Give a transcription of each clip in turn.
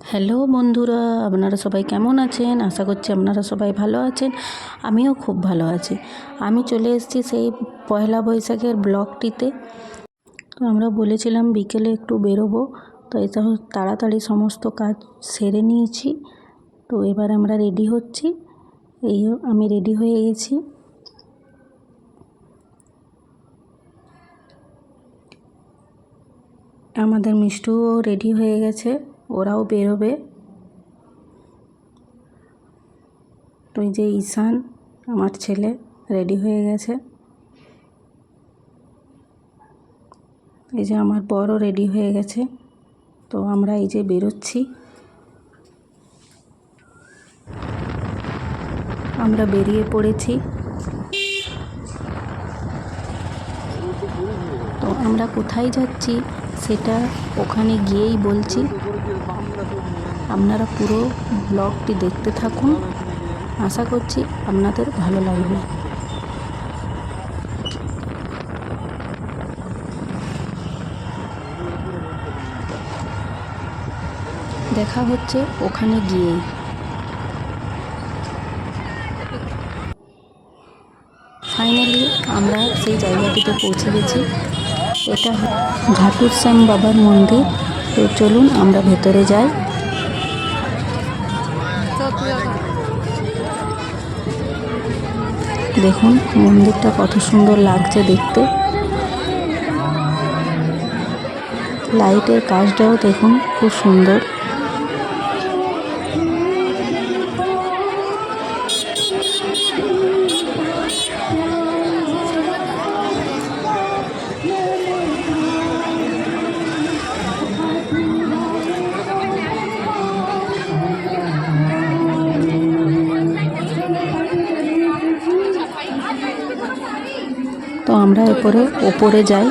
Hello বন্ধুরা, আপনারা সবাই কেমন আছেন? আশা করছি আপনারা সবাই ভালো আছেন। আমিও খুব ভালো আছি। আমি চলে এসেছি সেই পয়লা বৈশাখের ব্লগটিতে। তো আমরা বলেছিলাম বিকেলে একটু বেরোবো, তো এটা তাড়াতাড়ি সমস্ত কাজ সেরে নিয়েছি। তো এবার আমরা রেডি হচ্ছি। এই আমি রেডি হয়ে গেছি। আমাদের মিষ্টুও রেডি হয়ে গেছে। ওরাও বেরোবে। ওই যে ঈশান, আমার ছেলে রেডি হয়ে গেছে। এই যে আমার বড়ও রেডি হয়ে গেছে। তো আমরা এই যে বেরোচ্ছি। আমরা বেরিয়ে পড়েছি। তো আমরা কোথায় যাচ্ছি সেটা ওখানে গিয়েই বলছি। আপনারা পুরো ব্লগটি দেখতে থাকুন। আশা করছি আপনাদের ভালো লাগবে। দেখা হচ্ছে ওখানে গিয়েই। ফাইনালি আমরা সেই জায়গাটিতে পৌঁছে গেছি। এটা ঘাটুর শ্যাম বাবার মন্দির। তো চলুন আমরা ভেতরে যাই। দেখুন মন্দিরটা কত সুন্দর লাগছে দেখতে। লাইটের কাজটাও দেখুন খুব সুন্দর। আমরা এরপরে ওপরে যাই।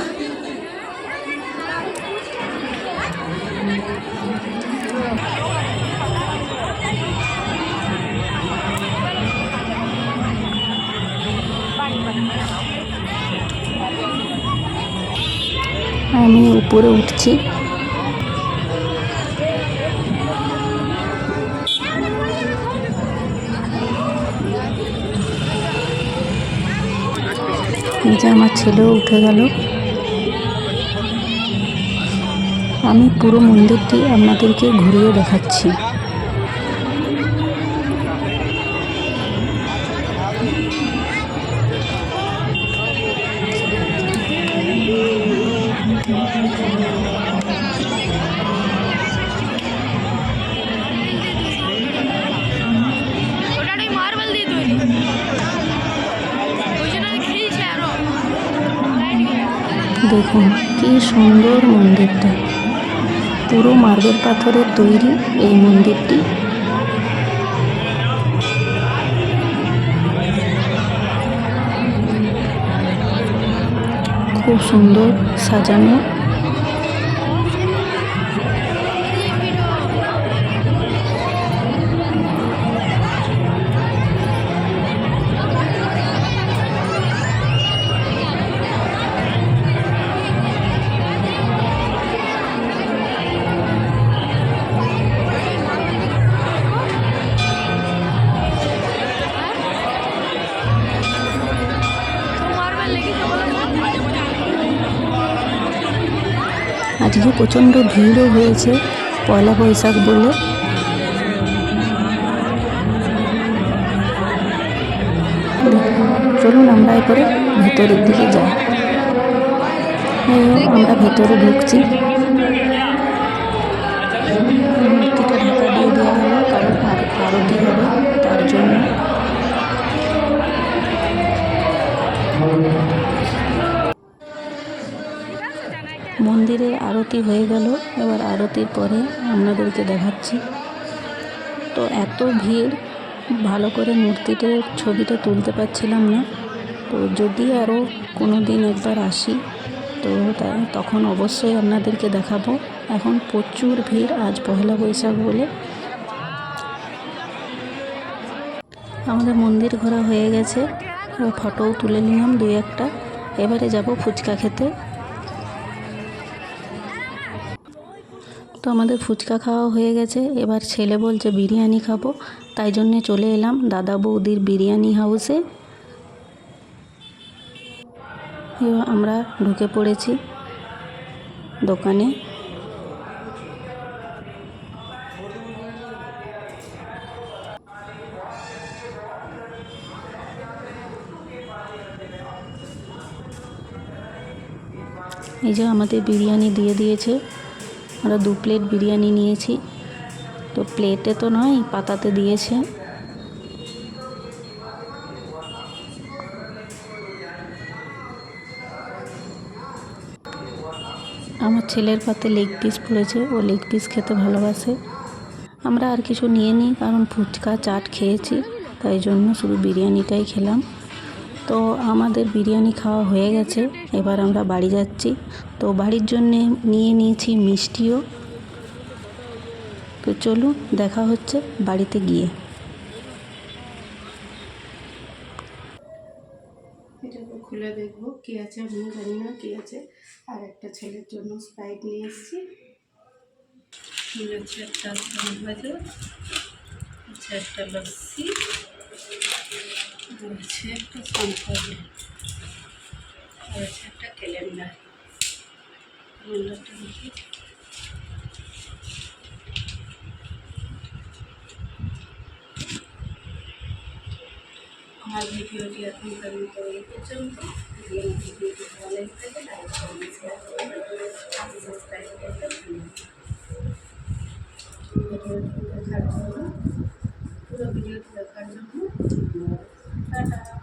আমি উপরে উঠছি। এই যে আমার ছেলেও উঠে গেল। আমি পুরো মন্দিরটি আপনাদেরকে ঘুরিয়ে দেখাচ্ছি। দেখুন কি সুন্দর মন্দিরটা। পুরো মার্বেল পাথরের তৈরি এই মন্দিরটি। খুব সুন্দর সাজানো আজকে প্রচণ্ড ভিড়ও হয়েছে, পয়লা বৈশাখ বলে। চলুন আমরা এরপরে ভেতরের দিকে যাই। আমরা ভেতরে ঢুকছি। মন্দিরে আরতি হয়ে গেল। এবার আরতির পরে আপনাদেরকে দেখাচ্ছি। তো এত ভিড়, ভালো করে মূর্তিটার ছবিটা তুলতে পারছিলাম না। তো যদি আরও কোনো দিন একবার আসি, তো তখন অবশ্যই আপনাদেরকে দেখাবো। এখন প্রচুর ভিড় আজ পয়লা বৈশাখ বলে। আমাদের মন্দির ঘোরা হয়ে গেছে। ফটোও তুলে নিলাম দুই একটা। এবারে যাব ফুচকা খেতে। তো আমাদের ফুচকা খাওয়া হয়ে গেছে। এবার ছেলে বলছে, বিরিয়ানি খাব। তাই জন্যে চলে এলাম দাদা বৌদির বিরিয়ানি হাউসে। আমরা ঢুকে পড়েছি দোকানে। এই যে আমাদের বিরিয়ানি দিয়ে দিয়েছে। আমরা দু প্লেট বিরিয়ানি নিয়েছি। তো প্লেটে তো নয়, পাতাতে দিয়েছে। আমার ছেলের পাতে লেগ পিস পড়েছে, ও লেগ পিস খেতে ভালোবাসে। আমরা আর কিছু নিয়ে নিই কারণ ফুচকা, চাট খেয়েছি, তাই জন্য শুধু বিরিয়ানিটাই খেলাম। তো আমাদের বিরিয়ানি খাওয়া হয়ে গেছে। এবার আমরা বাড়ি যাচ্ছি। তো বাড়ির জন্যে নিয়ে নিয়েছি মিষ্টিও। তো চলুন দেখা হচ্ছে বাড়িতে গিয়ে। এটাকে খুলে দেখব, কি আছে আমি জানি না কি আছে। আর একটা ছেলের জন্য স্প্রাইট নিয়ে এসেছি। একটা একটা লস্যি। রয়েছে একটা সানফার রয়েছে একটা ক্যালেন্ডার ক্যালেন্ডারটা দেখি। আমার ভিডিওটি এখনকার মতো এই পর্যন্ত ভিডিওটি ভালো লেগে থাকে লাইক করবেন শেয়ার করবেন। আর সাবস্ক্রাইব করতে ভিডিওটি দেখার জন্য পুরো ভিডিওটি 嗯